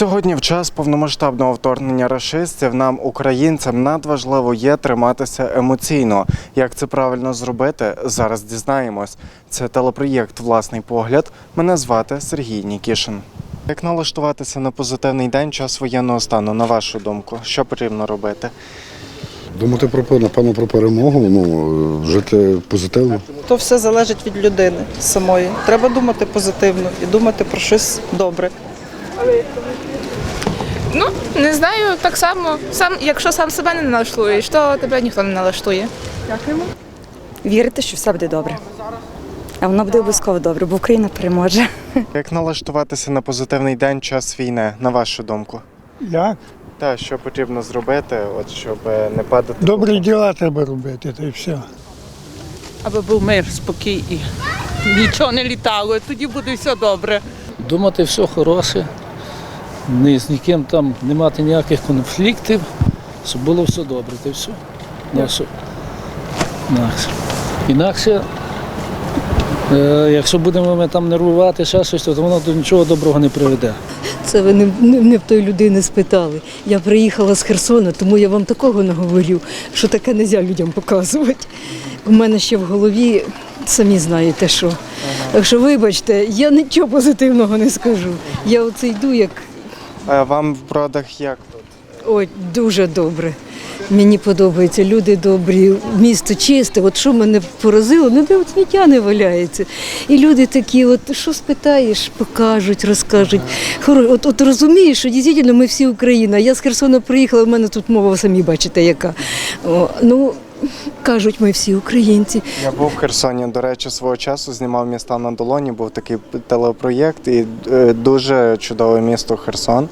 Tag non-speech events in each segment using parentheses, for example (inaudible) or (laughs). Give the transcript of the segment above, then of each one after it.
Сьогодні, в час повномасштабного вторгнення рашистів, нам, українцям, надважливо є триматися емоційно. Як це правильно зробити, зараз дізнаємось. Це телепроєкт Власний погляд. Мене звати Сергій Нікішин. Як налаштуватися на позитивний день час воєнного стану, на вашу думку, що потрібно робити? Думати про напевно про перемогу, ну жити позитивно. То все залежить від людини самої. Треба думати позитивно і думати про щось добре. Ну, не знаю, так само. Сам, якщо сам себе не налаштуєш, то тебе ніхто не налаштує. Дякуємо. вірити, що все буде добре. А воно буде обов'язково добре, бо Україна переможе. Як налаштуватися на позитивний день час війни, на вашу думку? Як? Та що потрібно зробити, от щоб не падати? Добрі діла треба робити, та й все. аби був мир, спокій і (laughs) нічого не літало, і тоді буде все добре. думати все хороше, ні з ніким там не мати ніяких конфліктів, щоб було все добре, та все. Інакше, інакше. інакше е, якщо будемо ми там нервувати ще щось, то воно до нічого доброго не приведе. Це ви не, не, не в той людини спитали. Я приїхала з Херсона, тому я вам такого наговорю, що таке не можна людям показувати. У мене ще в голові самі знаєте що. Так що, вибачте, я нічого позитивного не скажу. Я оце йду як А вам в бродах як тут? ой, дуже добре. Мені подобається, люди добрі, місто чисте. От що мене поразило, ну де от сміття не валяється. І люди такі, от що спитаєш, покажуть, розкажуть. Хоро, от, от розумієш, що дійсно ми всі Україна. Я з Херсона приїхала, в мене тут мова, самі бачите, яка. О, ну, кажуть, ми всі українці. Я був в Херсоні, до речі, свого часу знімав міста на долоні, був такий телепроєкт, і е, дуже чудове місто Херсон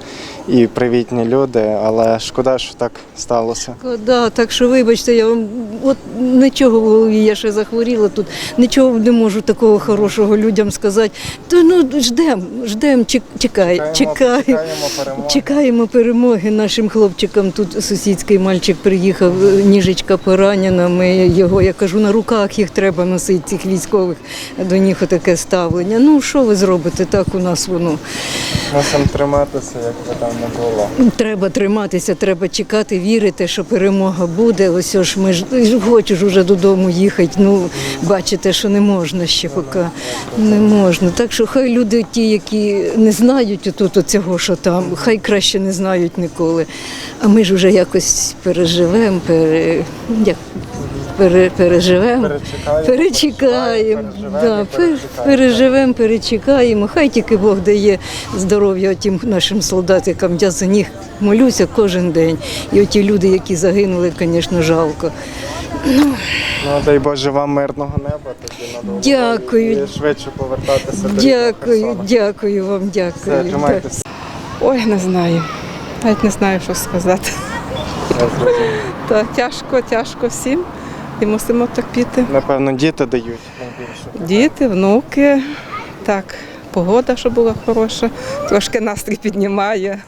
і привітні люди, але шкода, що так сталося. Да, так що вибачте, я вам от нічого в голові, я ще захворіла тут, нічого не можу такого хорошого людям сказати. То ну ждемо, ждемо, чекай, чекаємо. чекаємо перемоги. Чекаємо перемоги нашим хлопчикам. Тут сусідський мальчик приїхав, ніжечка поранена. Ми його, я кажу, на руках їх треба носити, цих військових. До них отаке ставлення. Ну що ви зробите? Так у нас воно. Мусимо триматися, як би там не було. Треба триматися, треба чекати, вірити, що перемога буде. Ось ж ми ж хочеш уже додому їхати. Ну бачите, що не можна ще поки не можна. Так що хай люди, ті, які не знають тут цього, що там, хай краще не знають ніколи. А ми ж вже якось переживемо, пере, як, пере, переживемо. Перечекаємо, Перечекаємо, переживемо, да, пер- перечекаємо. переживемо, перечекаємо. Хай тільки Бог дає здоров'я тим нашим солдатикам. Я за них молюся кожен день. І оті люди, які загинули, звісно, жалко. Ну дай Боже вам мирного неба тоді на. Дякую. І швидше повертатися до Дякую, Херсона. дякую вам, Все, дякую. тримайтеся. Ой, не знаю. Навіть не знаю, що сказати. Та тяжко, тяжко всім. І мусимо терпіти. Напевно, діти дають найбільше. Діти, внуки. Так, погода, щоб була хороша, трошки настрій піднімає.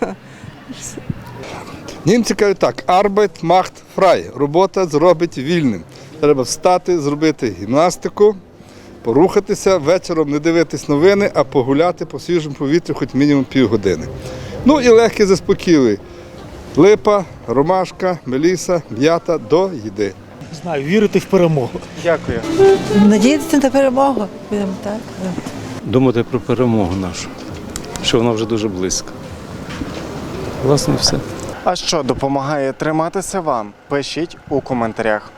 Німці кажуть так: Arbeit macht frei. Робота зробить вільним. Треба встати, зробити гімнастику, порухатися, вечором не дивитись новини, а погуляти по свіжому повітрю хоч мінімум півгодини. Ну і легкий заспокійливий. Липа, ромашка, меліса, м'ята до їди. Знаю, вірити в перемогу. Дякую. Надіятися на перемогу. Будемо так. думати про перемогу нашу, що вона вже дуже близько. Власне, все. А що допомагає триматися вам? Пишіть у коментарях.